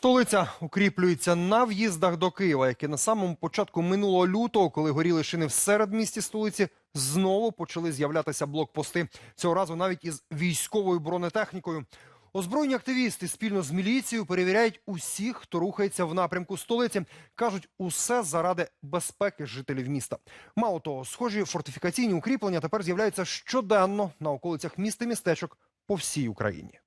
Столиця укріплюється на в'їздах до Києва, які на самому початку минулого лютого, коли горіли шини в середмісті столиці, знову почали з'являтися блокпости. Цього разу навіть із військовою бронетехнікою. Озброєні активісти спільно з міліцією перевіряють усіх, хто рухається в напрямку столиці. кажуть, усе заради безпеки жителів міста. Мало того, схожі фортифікаційні укріплення тепер з'являються щоденно на околицях міст і містечок по всій Україні.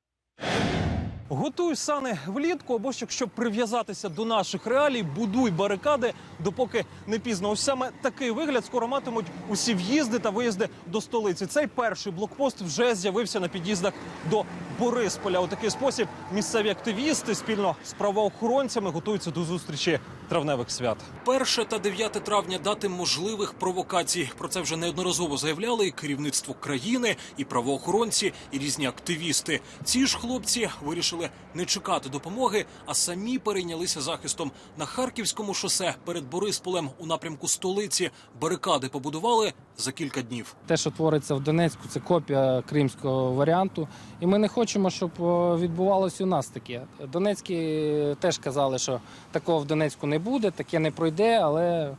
Готуй сани влітку, або ж якщо прив'язатися до наших реалій, будуй барикади, допоки не пізно. Ось саме такий вигляд скоро матимуть усі в'їзди та виїзди до столиці. Цей перший блокпост вже з'явився на під'їздах до Борисполя. У такий спосіб місцеві активісти спільно з правоохоронцями готуються до зустрічі травневих свят. Перше та 9 травня дати можливих провокацій. Про це вже неодноразово заявляли і керівництво країни, і правоохоронці, і різні активісти. Ці ж хлопці вирішили не чекати допомоги, а самі перейнялися захистом на харківському шосе перед Борисполем у напрямку столиці. Барикади побудували за кілька днів. Те, що твориться в Донецьку, це копія кримського варіанту. І ми не хочемо, щоб о, відбувалося у нас таке. Донецькі теж казали, що такого в Донецьку не буде, таке не пройде, але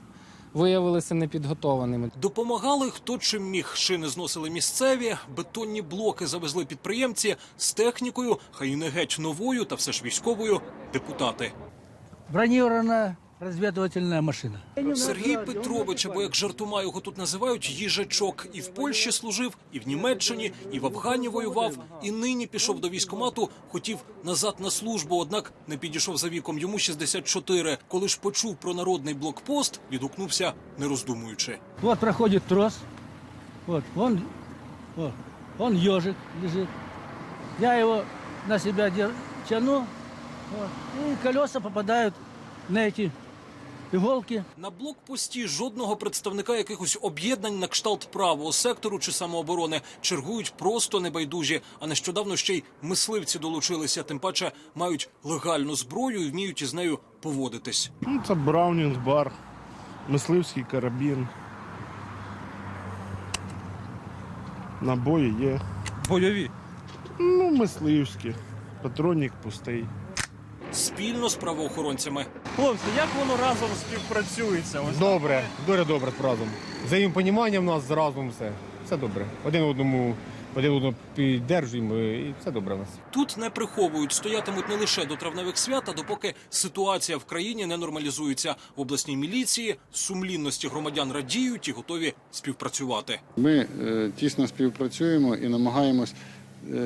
виявилися непідготованими. Допомагали хто чим міг. Шини зносили місцеві, бетонні блоки завезли підприємці з технікою, хай і не геть новою, та все ж військовою. Депутати. бронированная разведывательная машина. Сергій Петрович, або як жартома його тут називають, їжачок. І в Польщі служив, і в Німеччині, і в Афгані воював, і нині пішов до військкомату, хотів назад на службу, однак не підійшов за віком. Йому 64. Коли ж почув про народний блокпост, відгукнувся, не роздумуючи. Вот проходит трос. Вот, он, он ежик лежит. Я его на себя дер- тяну, вот, и колеса попадают на эти иголки. На блокпості жодного представника якихось об'єднань на кшталт правого сектору чи самооборони чергують просто небайдужі. А нещодавно ще й мисливці долучилися. Тим паче мають легальну зброю і вміють із нею поводитись. Ну, це Браунінг, бар, мисливський карабін. Набої є. Бойові Ну, мисливські. Патронник пустий. Спільно з правоохоронцями. Хлопці, як воно разом співпрацюється? Ось Добре, дуже добре разом. Взаємопонімання в нас разом все. Все добре. Один одному один одного піддержуємо і все добре в нас. Тут не приховують, стоятимуть не лише до травневих свят, а допоки ситуація в країні не нормалізується. В обласній міліції сумлінності громадян радіють і готові співпрацювати. Ми е, тісно співпрацюємо і намагаємось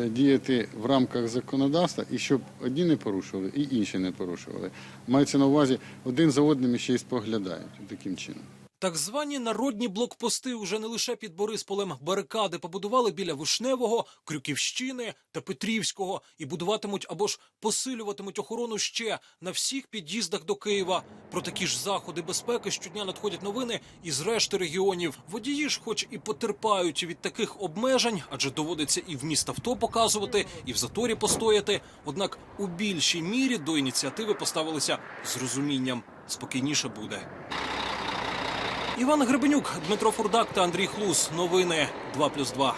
діяти в рамках законодавства, і щоб одні не порушували, і інші не порушували. Мається на увазі один за одним ще й споглядають таким чином. Так звані народні блокпости уже не лише під Борисполем барикади побудували біля Вишневого, Крюківщини та Петрівського і будуватимуть або ж посилюватимуть охорону ще на всіх під'їздах до Києва. Про такі ж заходи безпеки щодня надходять новини із решти регіонів. Водії ж, хоч і потерпають від таких обмежень, адже доводиться і в міст авто показувати, і в заторі постояти. Однак у більшій мірі до ініціативи поставилися з розумінням. Спокійніше буде. Іван Гребенюк, Дмитро Фурдак та Андрій Хлус. Новини 2+,2.